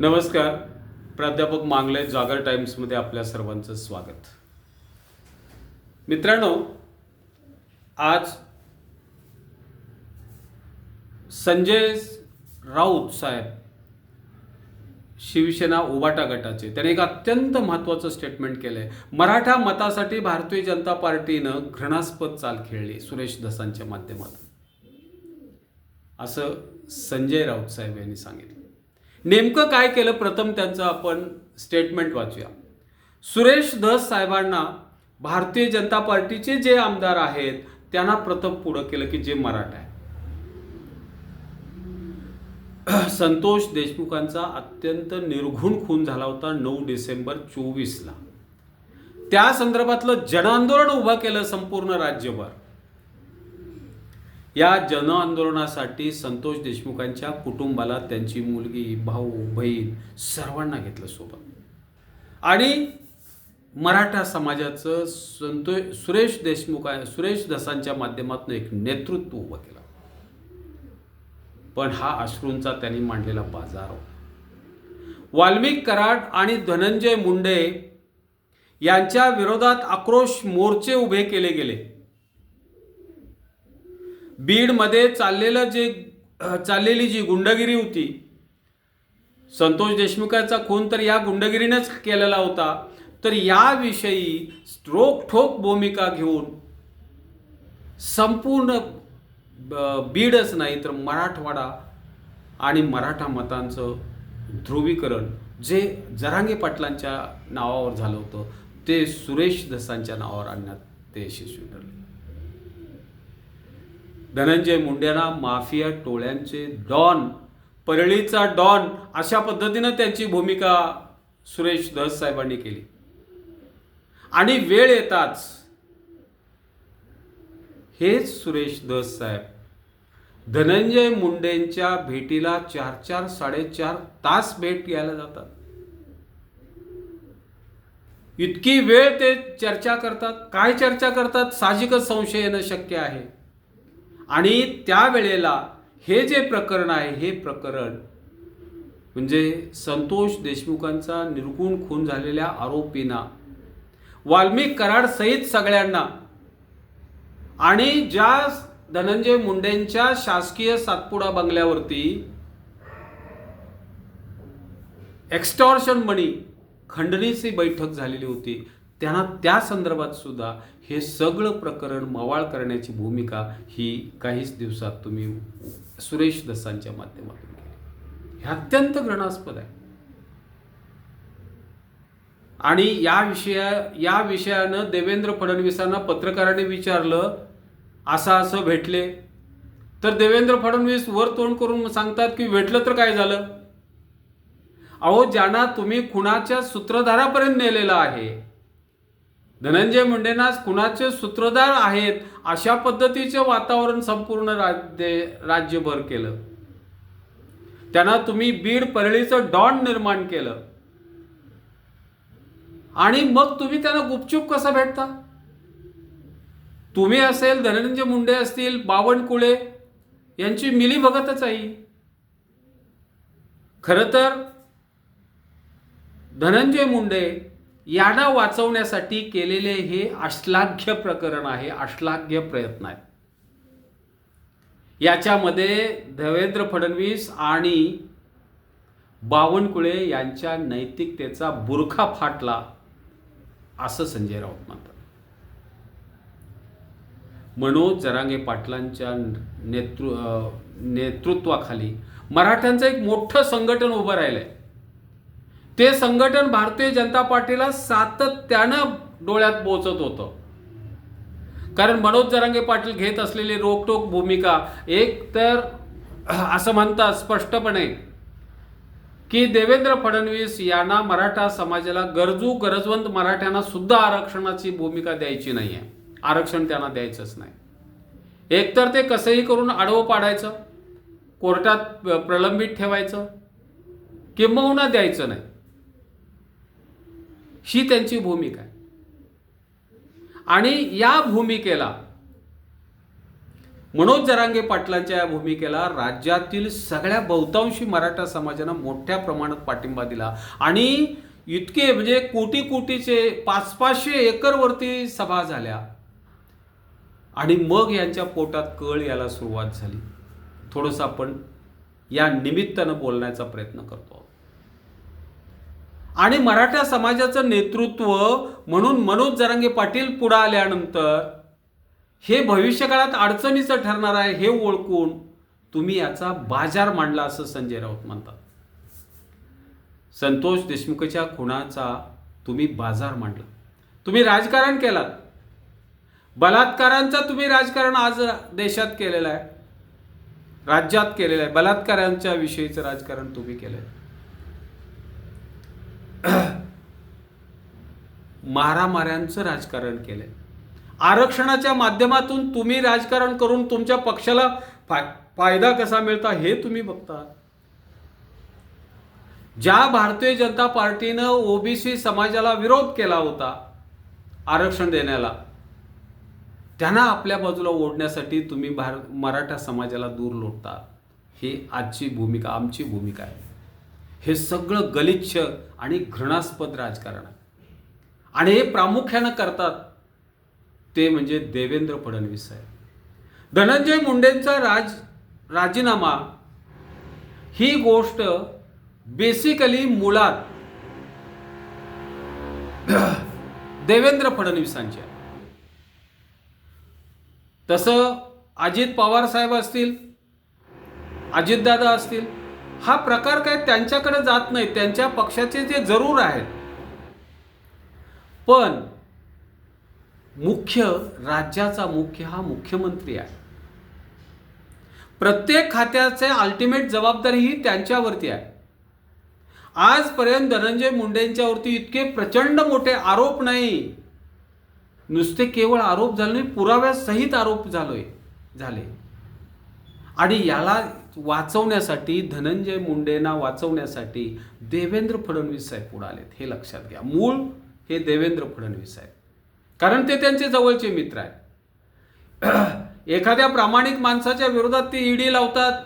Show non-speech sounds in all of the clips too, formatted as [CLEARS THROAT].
नमस्कार. प्राध्यापक मांगले जागर टाइम्समध्ये आपल्या सर्वांचं स्वागत. मित्रांनो आज संजय राऊत साहेब शिवसेना उबाटा गटाचे. त्याने एक अत्यंत महत्त्वाचं स्टेटमेंट केलं आहे मराठा मतासाठी भारतीय जनता पार्टीनं घृणास्पद चाल खेळली सुरेश दसांच्या माध्यमातून. असं संजय राऊत साहेब यांनी सांगितलं. नेमकं काय केलं? प्रथम त्यांचं आपण स्टेटमेंट वाचूया. सुरेश धस साहेबांना भारतीय जनता पार्टीचे जे आमदार आहेत त्यांना प्रथम पुढं केलं की जे मराठा आहे. [CLEARS THROAT] संतोष देशमुखांचा अत्यंत निर्घुण खून झाला होता नऊ डिसेंबर चोवीसला. त्या संदर्भातलं जनआंदोलन उभं केलं संपूर्ण राज्यभर. या जन आंदोलनासाठी संतोष देशमुखांच्या कुटुंबाला त्यांची मुलगी भाऊ बहीण सर्वांना घेतलं सोबत. आणि मराठा समाजाचं संतो सुरेश देशमुख सुरेश दसांच्या माध्यमातून एक नेतृत्व उभं केलं. पण हा अश्रूंचा त्यांनी मांडलेला बाजार होता. वाल्मिक कराड आणि धनंजय मुंडे यांच्या विरोधात आक्रोश मोर्चे उभे केले गेले. बीडमध्ये चाललेलं जे चाललेली जी गुंडगिरी होती संतोष देशमुखाचा खून तर या गुंडगिरीनेच केलेला होता तर याविषयी रोखठोक भूमिका घेऊन संपूर्ण बीडच नाही तर मराठवाडा आणि मराठा मतांचं ध्रुवीकरण जे जरांगे पाटलांच्या नावावर झालं होतं ते सुरेश दसांच्या नावावर आणण्यात ते यशस्वी ठरले. धनंजय मुंडेंना माफिया टोळ्यांचे डॉन परळीचा डॉन अशा पद्धतीनं त्यांची भूमिका सुरेश दस साहेबांनी केली. आणि वेळ येताच हेच सुरेश दस साहेब. धनंजय मुंडेंच्या भेटीला चार चार साडेचार तास भेट घ्यायला जातात. इतकी वेळ ते चर्चा करतात. काय चर्चा करतात? साहजिकच संशय येणं शक्य आहे. आणि त्यावेळेला हे जे प्रकरण आहे हे प्रकरण म्हणजे संतोष देशमुखांचा निर्गुण खून झालेल्या आरोपींना वाल्मिक कराड सहित सगळ्यांना आणि ज्या धनंजय मुंडेंच्या शासकीय सातपुडा बंगल्यावरती एक्स्टॉर्शन मनी खंडणीची बैठक झालेली होती. त्यांना त्या संदर्भात सुद्धा हे सगळं प्रकरण मवाळ करण्याची भूमिका ही काहीच दिवसात तुम्ही सुरेश दसांच्या माध्यमातून केली. हे अत्यंत घृणास्पद आहे. आणि या विषया या विषयानं देवेंद्र फडणवीसांना पत्रकारांनी विचारलं असं असं भेटले. तर देवेंद्र फडणवीस वर तोंड करून सांगतात की भेटलं तर काय झालं? अहो ज्यांना तुम्ही खुणाच्या सूत्रधारापर्यंत नेलेलं आहे धनंजय मुंडेंना कुणाचे सूत्रधार आहेत अशा पद्धतीचे वातावरण संपूर्ण राज्य राज्यभर केलं. त्यांना तुम्ही बीड परळीचं डॉन निर्माण केलं. आणि मग तुम्ही त्यांना गुपचूप कसं भेटता? तुम्ही असेल धनंजय मुंडे असतील बावनकुळे यांची मिली भगतच आहे खरं तर धनंजय मुंडे यांना वाचवण्यासाठी केलेले हे अश्लाघ्य प्रकरण आहे अश्लाघ्य प्रयत्न आहे. याच्यामध्ये देवेंद्र फडणवीस आणि बावनकुळे यांच्या नैतिकतेचा बुरखा फाटला असं संजय राऊत म्हणतात. मनोज जरांगे पाटलांच्या नेतृ अं, नेतृत्वाखाली मराठ्यांचं एक मोठं संघटन उभं राहिलं आहे ते संघटन भारतीय जनता पार्टीला सातत्यानं डोळ्यात पोचत होतं. कारण मनोज जरांगे पाटील घेत असलेली रोकटोक भूमिका एक तर असं म्हणतात स्पष्टपणे की देवेंद्र फडणवीस यांना मराठा समाजाला गरजू गरजवंत मराठ्यांना सुद्धा आरक्षणाची भूमिका द्यायची नाही आहे आरक्षण त्यांना द्यायचंच नाही. एकतर ते कसंही करून आडवं पाडायचं कोर्टात प्रलंबित ठेवायचं किंबहुना द्यायचं नाही. ही त्यांची भूमिका आहे. आणि या भूमिकेला मनोज जरांगे पाटलांच्या या भूमिकेला राज्यातील सगळ्या बहुतांशी मराठा समाजानं मोठ्या प्रमाणात पाठिंबा दिला. आणि इतके म्हणजे कोटी कोटीचे पाच पाचशे एकरवरती सभा झाल्या. आणि मग यांच्या पोटात कळ यायला सुरुवात झाली. थोडंसं आपण या निमित्तानं बोलण्याचा प्रयत्न करतो. आहोत. आणि मराठा समाजाचं नेतृत्व म्हणून मनोज जरांगे पाटील पुढं आल्यानंतर हे भविष्यकाळात अडचणीचं ठरणार आहे हे ओळखून तुम्ही याचा बाजार मांडला असं संजय राऊत म्हणतात. संतोष देशमुखच्या खुणाचा तुम्ही बाजार मांडला. तुम्ही राजकारण केलात. बलात्कारांचा तुम्ही राजकारण आज देशात केलेलं आहे. राज्यात केलेलं आहे. बलात्कारांच्या विषयीचं राजकारण तुम्ही केलं आहे [CLEARS THROAT] मारामाऱ्यांचं राजकारण केलंय. आरक्षणाच्या माध्यमातून तुम्ही राजकारण करून तुमच्या पक्षाला फाय- फायदा कसा मिळता हे तुम्ही बघता. ज्या भारतीय जनता पार्टीनं ओबीसी समाजाला विरोध केला होता आरक्षण देण्याला त्यांना आपल्या बाजूला ओढण्यासाठी तुम्ही भार मराठा समाजाला दूर लोटता. ही आजची भूमिका आमची भूमिका आहे. हे सगळं गलिच्छ आणि घृणास्पद राजकारण आहे. आणि हे प्रामुख्यानं करतात ते म्हणजे देवेंद्र फडणवीस आहे धनंजय मुंडेंचा राज राजीनामा ही गोष्ट बेसिकली मुळात देवेंद्र फडणवीसांची आहे. तसं अजित पवार साहेब असतील अजितदादा असतील हा प्रकार काय त्यांच्याकडे जात नाही त्यांच्या पक्षाचे जे जरूर आहेत. पण मुख्य राज्याचा मुख्य हा मुख्यमंत्री आहे. प्रत्येक खात्याचे अल्टिमेट जबाबदारी ही त्यांच्यावरती आहे. आजपर्यंत धनंजय मुंडेंच्यावरती इतके प्रचंड मोठे आरोप नाही. नुसते केवळ आरोप झाले नाही पुराव्यासहित आरोप झालोय झाले. आणि याला वाचवण्यासाठी धनंजय मुंडेंना वाचवण्यासाठी देवेंद्र फडणवीस साहेब पुढे आलेत हे लक्षात घ्या. मूळ हे देवेंद्र फडणवीस साहेब. कारण ते त्यांचे जवळचे मित्र आहेत. [CLEARS THROAT] एखाद्या प्रामाणिक माणसाच्या विरोधात ते ईडी लावतात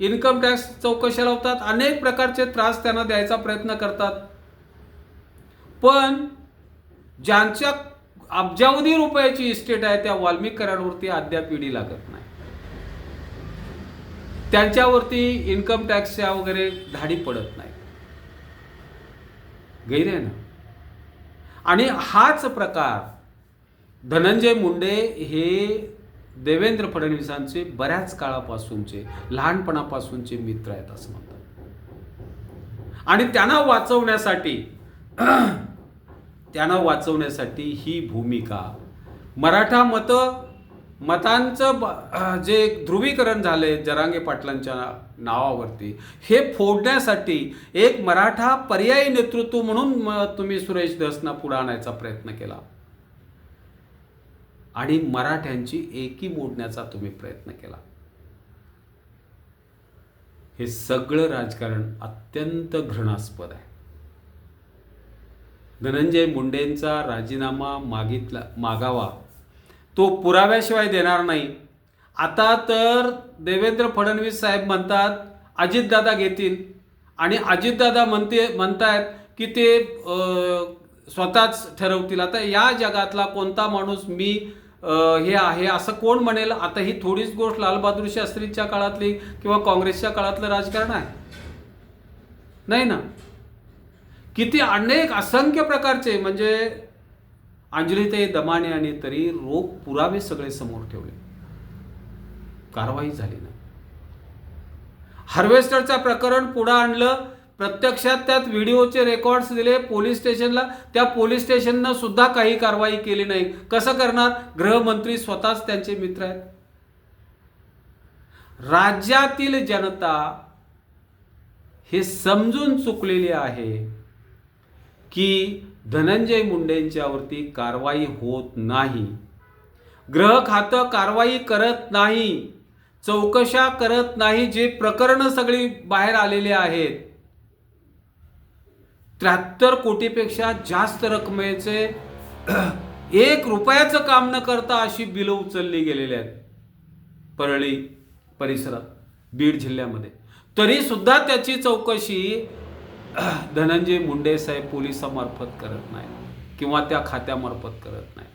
इन्कम टॅक्स चौकशा लावतात अनेक प्रकारचे त्रास त्यांना द्यायचा प्रयत्न करतात. पण ज्यांच्या अब्जावधी रुपयाची इस्टेट आहे त्या वाल्मिक कराडवरती अद्याप ईडी लागत नाही. त्यांच्यावरती इन्कम टॅक्सच्या वगैरे धाडी पडत नाही. गैर आहे ना? आणि हाच प्रकार धनंजय मुंडे हे देवेंद्र फडणवीसांचे बऱ्याच काळापासूनचे लहानपणापासूनचे मित्र आहेत असं म्हणतात. आणि त्यांना वाचवण्यासाठी [CLEARS THROAT] त्यांना वाचवण्यासाठी ही भूमिका मराठा मतं मतांचं ब- जे ध्रुवीकरण झाले जरांगे पाटलांच्या नावावरती हे फोडण्यासाठी एक मराठा पर्यायी नेतृत्व म्हणून तुम्ही सुरेश दसना पुढे आणायचा प्रयत्न केला. आणि मराठ्यांची एकी मोडण्याचा तुम्ही प्रयत्न केला. हे सगळं राजकारण अत्यंत घृणास्पद आहे. धनंजय मुंडेंचा राजीनामा मागितला मागावा तो पुराव्याशिवाय देणार नाही. आता तर देवेंद्र फडणवीस साहेब म्हणतात अजितदादा घेतील. आणि अजितदादा म्हणते म्हणतायत की ते स्वतःच ठरवतील. आता या जगातला कोणता माणूस मी हे आहे असं कोण म्हणेल? आता ही थोडीच गोष्ट लालबहादूर शास्त्रीच्या काळातली किंवा काँग्रेसच्या काळातलं राजकारण आहे. नाही ना? किती अनेक असंख्य प्रकारचे म्हणजे अंजलीताई दमाने आणि तरी रोग पुरावे सगळे समोर ठेवले. कारवाई झाली नाही. हार्वेस्टरचं प्रकरण पुढं आणलं. प्रत्यक्षात त्यात व्हिडिओचे रेकॉर्ड्स दिले पोलीस स्टेशनला. त्या पोलीस स्टेशननं सुद्धा काही कारवाई केली नाही. कसं करणार? गृहमंत्री स्वतःच त्यांचे मित्र आहेत. राज्यातील जनता हे समजून चुकलेली आहे की धनंजय मुंडेंच्यावरती कारवाई होत नाही. ग्रह खातं कारवाई करत नाही. चौकशा करत नाही जे प्रकरणं सगळी बाहेर आलेले आहेत. त्र्याहत्तर कोटीपेक्षा जास्त रकमेचे [CLEARS THROAT] एक रुपयाचं काम न करता अशी बिलं उचलली गेलेली आहेत. परळी परिसरात बीड जिल्ह्यामध्ये. तरीसुद्धा त्याची चौकशी [CLEARS THROAT] धनंजय मुंडे साहेब पोलिसामार्फत करत नाही किंवा त्या खात्यामार्फत करत नाही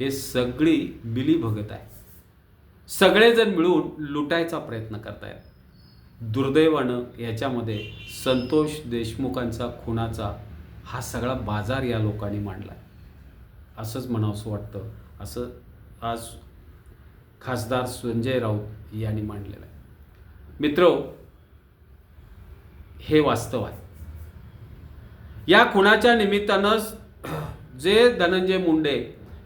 हे सगळी बिली भगत आहे. सगळेजण मिळून लुटायचा प्रयत्न करतायत. दुर्दैवानं याच्यामध्ये संतोष देशमुखांचा खुनाचा हा सगळा बाजार या लोकांनी मांडला असंच म्हणावंसं वाटतं असं आज खासदार संजय राऊत यांनी मांडलेलं आहे. मित्र हे वास्तव आहे. या खुनाच्या निमित्तानं [CLEARS THROAT] जे धनंजय मुंडे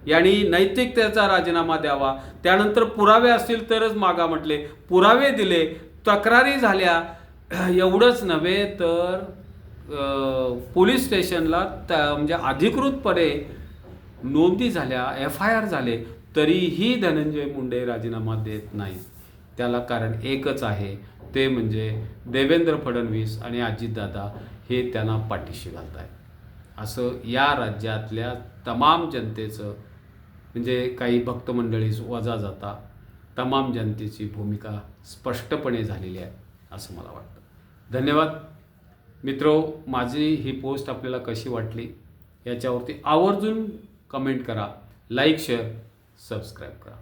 यांनी नैतिकतेचा राजीनामा द्यावा त्यानंतर पुरावे असतील तरच मागा म्हटले. पुरावे दिले तक्रारी झाल्या. [CLEARS THROAT] एवढंच नव्हे तर पोलीस स्टेशनला त म्हणजे अधिकृतपणे नोंदी झाल्या एफ आय आर झाले तरीही धनंजय मुंडे राजीनामा देत नाही त्याला कारण एकच आहे ते म्हणजे देवेंद्र फडणवीस आणि अजितदादा हे त्यांना पाठीशी घालत आहेत असं या राज्यातल्या तमाम जनतेचं म्हणजे काही भक्तमंडळी वजा जाता तमाम जनतेची भूमिका स्पष्टपणे झालेली आहे असं मला वाटतं. धन्यवाद. मित्रो माझी ही पोस्ट आपल्याला कशी वाटली याच्यावरती आवर्जून कमेंट करा लाईक शेअर सबस्क्राईब करा.